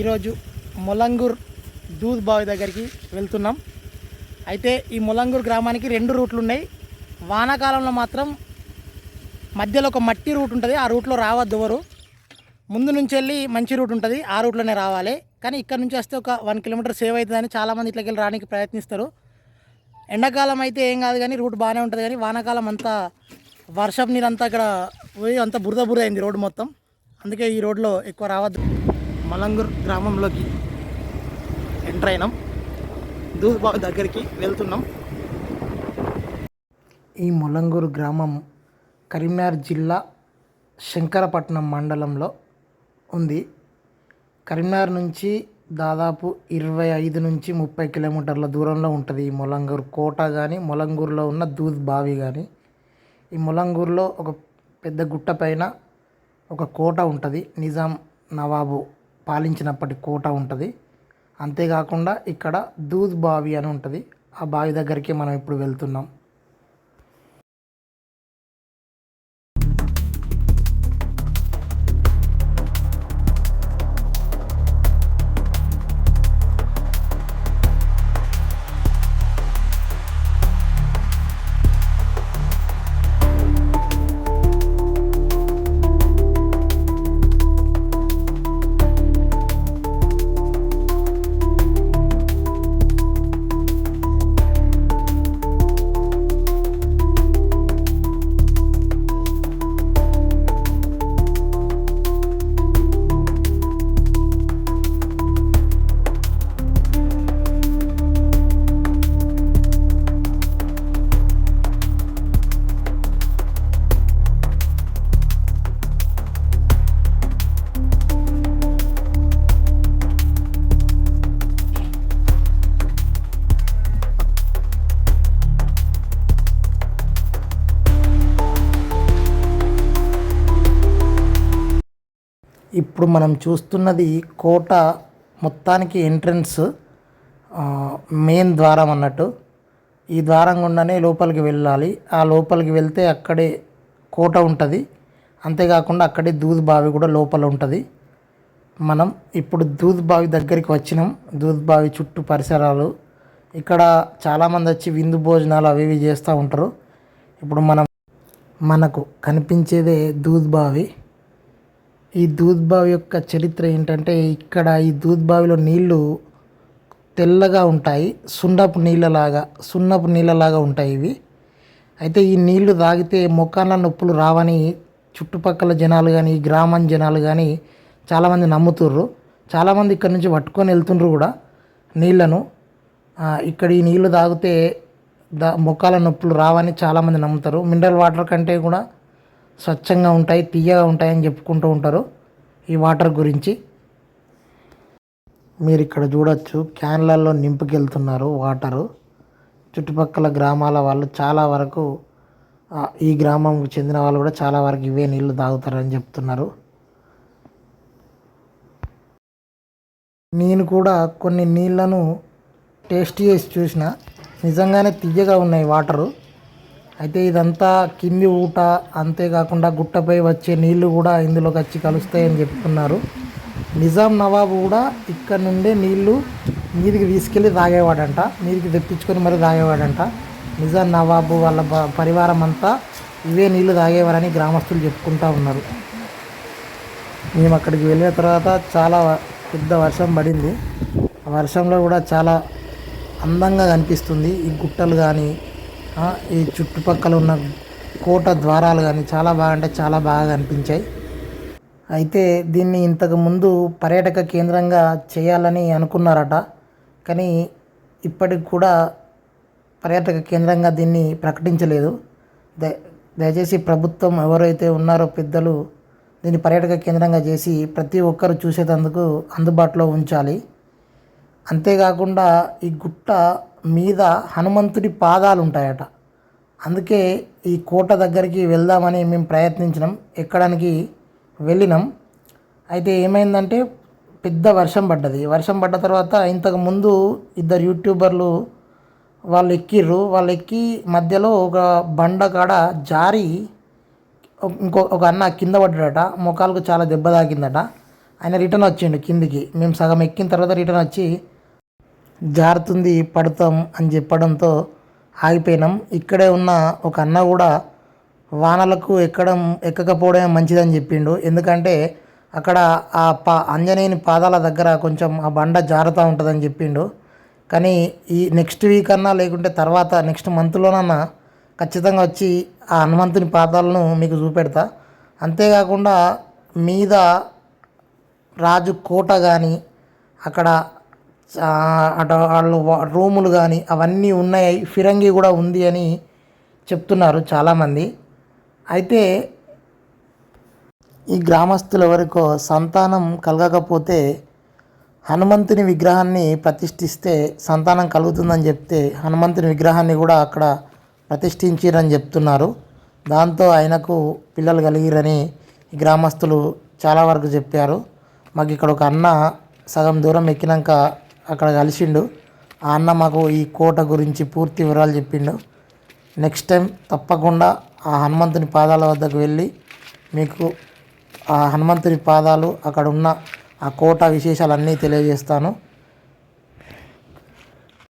ఈరోజు మొలంగూర్ దూద్ బావి దగ్గరికి వెళ్తున్నాం. అయితే ఈ మొలంగూర్ గ్రామానికి రెండు రూట్లు ఉన్నాయి. వానాకాలంలో మాత్రం మధ్యలో ఒక మట్టి రూట్ ఉంటుంది. ఆ రూట్లో రావద్దు ఎవరు. ముందు నుంచి వెళ్ళి మంచి రూట్ ఉంటుంది. ఆ రూట్లోనే రావాలి. కానీ ఇక్కడ నుంచి వస్తే ఒక వన్ కిలోమీటర్ సేవ్ అవుతుందని చాలామంది ఇట్లకి వెళ్ళి రానికి ప్రయత్నిస్తారు. ఎండాకాలం అయితే ఏం కాదు కానీ రూట్ బాగానే ఉంటుంది కానీ వానాకాలం అంతా వర్షం నీరు అంతా ఇక్కడ పోయి అంతా బురద బురద అయింది రోడ్డు మొత్తం. అందుకే ఈ రోడ్లో ఎక్కువ రావద్దు. మలంగూర్ గ్రామంలోకి ఎంటర్ అయినాం. దూద్బావి దగ్గరికి వెళ్తున్నాం. ఈ మొలంగూరు గ్రామం కరీంనగర్ జిల్లా శంకరపట్నం మండలంలో ఉంది. కరీంనగర్ నుంచి దాదాపు ఇరవై ఐదు నుంచి ముప్పై కిలోమీటర్ల దూరంలో ఉంటుంది ఈ మొలంగూరు కోట కానీ మొలంగూరులో ఉన్న దూద్ బావి కానీ ఈ మొలంగూరులో ఒక పెద్ద గుట్ట పైన ఒక కోట ఉంటుంది. నిజాం నవాబు పాలించినప్పటి కోట ఉంటుంది. అంతేకాకుండా ఇక్కడ దూద్ బావి అని ఉంటుంది. ఆ బావి దగ్గరికి మనం ఇప్పుడు వెళ్తున్నాం. ఇప్పుడు మనం చూస్తున్నది కోట మొత్తానికి ఎంట్రన్స్ మెయిన్ ద్వారం అన్నట్టు. ఈ ద్వారం గుండానే లోపలికి వెళ్ళాలి. ఆ లోపలికి వెళ్తే అక్కడే కోట ఉంటుంది. అంతేకాకుండా అక్కడే దూద్ బావి కూడా లోపల ఉంటుంది. మనం ఇప్పుడు దూద్ బావి దగ్గరికి వచ్చినాం. దూద్ బావి చుట్టూ పరిసరాలు. ఇక్కడ చాలామంది వచ్చి విందు భోజనాలు అవి ఇవి చేస్తూ ఉంటారు. ఇప్పుడు మనం మనకు కనిపించేదే దూద్ బావి ఈ దూద్బావి యొక్క చరిత్ర ఏంటంటే ఇక్కడ ఈ దూద్బావిలో నీళ్ళు తెల్లగా ఉంటాయి సున్నపు నీళ్ళలాగా సున్నపు నీళ్ళలాగా ఉంటాయి ఇవి. అయితే ఈ నీళ్ళు తాగితే మొక్కాల నొప్పులు రావని చుట్టుపక్కల జనాలు కానీ ఈ గ్రామం జనాలు కానీ చాలామంది నమ్ముతుర్రు. చాలామంది ఇక్కడ నుంచి పట్టుకొని వెళ్తుండ్రు కూడా నీళ్ళను. ఇక్కడ ఈ నీళ్ళు తాగితే దా మొక్కాల నొప్పులు రావని చాలామంది నమ్ముతారు. మినరల్ వాటర్ కంటే కూడా స్వచ్ఛంగా ఉంటాయి తీయగా ఉంటాయని చెప్పుకుంటూ ఉంటారు ఈ వాటర్ గురించి. మీరు ఇక్కడ చూడొచ్చు క్యాన్లలో నింపుకెళ్తున్నారు వాటరు. చుట్టుపక్కల గ్రామాల వాళ్ళు చాలా వరకు ఈ గ్రామంకు చెందిన వాళ్ళు కూడా చాలా వరకు ఇవే నీళ్ళు తాగుతారని చెప్తున్నారు. నేను కూడా కొన్ని నీళ్ళను టేస్ట్ చేసి చూసిన. నిజంగానే తియ్యగా ఉన్నాయి వాటరు. అయితే ఇదంతా కింది ఊట అంతేకాకుండా గుట్టపై వచ్చే నీళ్ళు కూడా ఇందులోకి వచ్చి కలుస్తాయని చెప్తున్నారు. నిజాం నవాబు కూడా ఇక్కడ నుండే నీళ్ళు మీదికి తీసుకెళ్ళి తాగేవాడంట. మీదికి తెప్పించుకొని మరి తాగేవాడంట. నిజాం నవాబు వాళ్ళ పరివారం అంతా ఇవే నీళ్ళు తాగేవారని గ్రామస్తులు చెప్పుకుంటా ఉన్నారు. మేము అక్కడికి వెళ్ళిన తర్వాత చాలా పెద్ద వర్షం పడింది. ఆ వర్షంలో కూడా చాలా అందంగా కనిపిస్తుంది. ఈ గుట్టలు కానీ ఈ చుట్టుపక్కల ఉన్న కోట ద్వారాలు కానీ చాలా బాగా అంటే చాలా బాగా కనిపించాయి. అయితే దీన్ని ఇంతకు ముందు పర్యాటక కేంద్రంగా చేయాలని అనుకున్నారట. కానీ ఇప్పటికి కూడా పర్యాటక కేంద్రంగా దీన్ని ప్రకటించలేదు. దయ దయచేసి ప్రభుత్వం ఎవరైతే ఉన్నారో పెద్దలు దీన్ని పర్యాటక కేంద్రంగా చేసి ప్రతి ఒక్కరు చూసేటందుకు అందుబాటులో ఉంచాలి. అంతేకాకుండా ఈ గుట్ట మీద హనుమంతుడి పాదాలు ఉంటాయట అందుకే ఈ కోట దగ్గరికి వెళ్దామని మేము ప్రయత్నించినాం. ఎక్కడానికి వెళ్ళినాం. అయితే ఏమైందంటే పెద్ద వర్షం పడ్డది. వర్షం పడ్డ తర్వాత ఇంతకు ముందు ఇద్దరు యూట్యూబర్లు వాళ్ళు ఎక్కిర్రు. వాళ్ళు ఎక్కి మధ్యలో ఒక బండ కాడ జారి ఇంకో ఒక అన్న కింద పడ్డాడట. ముఖాలకు చాలా దెబ్బ తాకిందట. ఆయన రిటర్న్ వచ్చిండు కిందికి. మేము సగం ఎక్కిన తర్వాత రిటర్న్ వచ్చి జారుతుంది పడతాం అని చెప్పడంతో ఆగిపోయినాం. ఇక్కడే ఉన్న ఒక అన్న కూడా వానలకు ఎక్కడం ఎక్కకపోవడమే మంచిదని చెప్పిండు. ఎందుకంటే అక్కడ ఆ పా ఆంజనేయుని పాదాల దగ్గర కొంచెం ఆ బండ జారుతూ ఉంటుందని చెప్పిండు. కానీ ఈ నెక్స్ట్ వీక్ అన్నా లేకుంటే తర్వాత నెక్స్ట్ మంత్లోనన్నా ఖచ్చితంగా వచ్చి ఆ హనుమంతుని పాదాలను మీకు చూపెడతా. అంతేకాకుండా మీద రాజు కోట కానీ అక్కడ అటు వాళ్ళు రూములు కానీ అవన్నీ ఉన్నాయి ఫిరంగి కూడా ఉంది అని చెప్తున్నారు చాలామంది. అయితే ఈ గ్రామస్తుల వరకు సంతానం కలగకపోతే హనుమంతుని విగ్రహాన్ని ప్రతిష్ఠిస్తే సంతానం కలుగుతుందని చెప్తే హనుమంతుని విగ్రహాన్ని కూడా అక్కడ ప్రతిష్ఠించిరని చెప్తున్నారు. దాంతో ఆయనకు పిల్లలు కలిగిరని ఈ గ్రామస్తులు చాలా వరకు చెప్పారు. మాకు ఇక్కడ ఒక అన్న సగం దూరం ఎక్కినాక అక్కడ కలిసిండు. ఆ అన్న మాకు ఈ కోట గురించి పూర్తి వివరాలు చెప్పిండు. నెక్స్ట్ టైం తప్పకుండా ఆ హనుమంతుని పాదాల వద్దకు వెళ్ళి మీకు ఆ హనుమంతుని పాదాలు అక్కడ ఉన్న ఆ కోట విశేషాలన్నీ తెలియజేస్తాను.